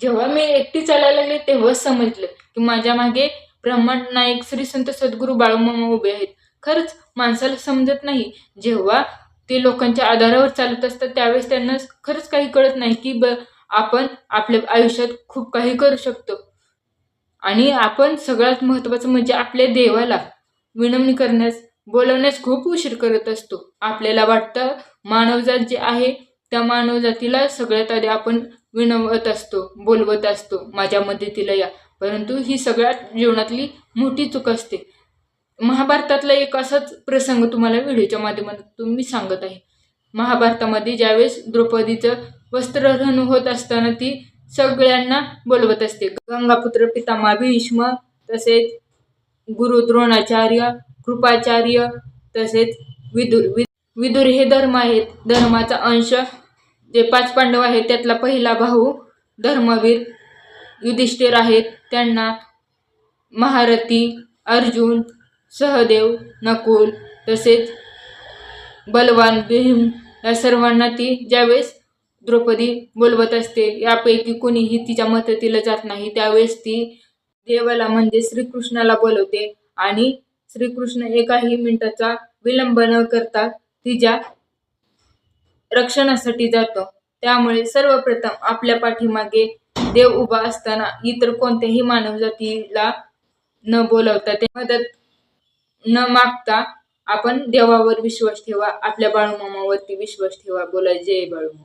जेव्हा मी एकटी चालायला लागले तेव्हाच समजलं की माझ्या मागे ब्रह्मांड नायक श्री संत सद्गुरू बाळूमामा उभे आहेत. खरंच माणसाला समजत नाही. जेव्हा ते लोकांच्या आधारावर चालत असतात त्यावेळेस त्यांना खरंच काही कळत नाही की ब आपण आपल्या आयुष्यात खूप काही करू शकतो. आणि आपण सगळ्यात महत्त्वाचं म्हणजे आपल्या देवाला विनवणी करण्यास बोलवण्यास खूप उशीर करत असतो. आपल्याला वाटतं मानवजात जे आहे त्या मानवजातीला सगळ्यात आधी आपण विनवत असतो बोलवत असतो माझ्या मदतीला या. परंतु ही सगळ्यात जीवनातली मोठी चूक असते. महाभारतातला एक असाच प्रसंग तुम्हाला व्हिडिओच्या माध्यमातून मी सांगत आहे. महाभारतामध्ये ज्यावेळेस द्रौपदीचं वस्त्रहरण होत असताना ती सगळ्यांना बोलवत असते. गंगापुत्र पितामह भीष्म तसेच गुरु द्रोणाचार्य कृपाचार्य तसेच विदुर वि विदुर हे धर्म आहेत. धर्माचा अंश जे पाच पांडव आहेत त्यातला पहिला भाऊ धर्मवीर युधिष्ठिर आहेत. त्यांना महारथी अर्जुन सहदेव नकुल तसेच बलवान भीम या सर्वांना ती ज्यावेळेस द्रौपदी बोलवत असते यापैकी कोणीही तिच्या मदतीला जात नाही. त्यावेळेस ती देवाला म्हणजे श्रीकृष्णाला बोलवते आणि श्रीकृष्ण एकाही मिनिटाचा विलंब न करता तिच्या रक्षणासाठी जातो. त्यामुळे सर्वप्रथम आपल्या पाठीमागे देव उभा असताना इतर कोणत्याही मानवजातीला न बोलवता ते मदत न मागता आपण देवावर विश्वास ठेवा आपल्या बाळूमामावरती विश्वास ठेवा बोला जय बाळूमा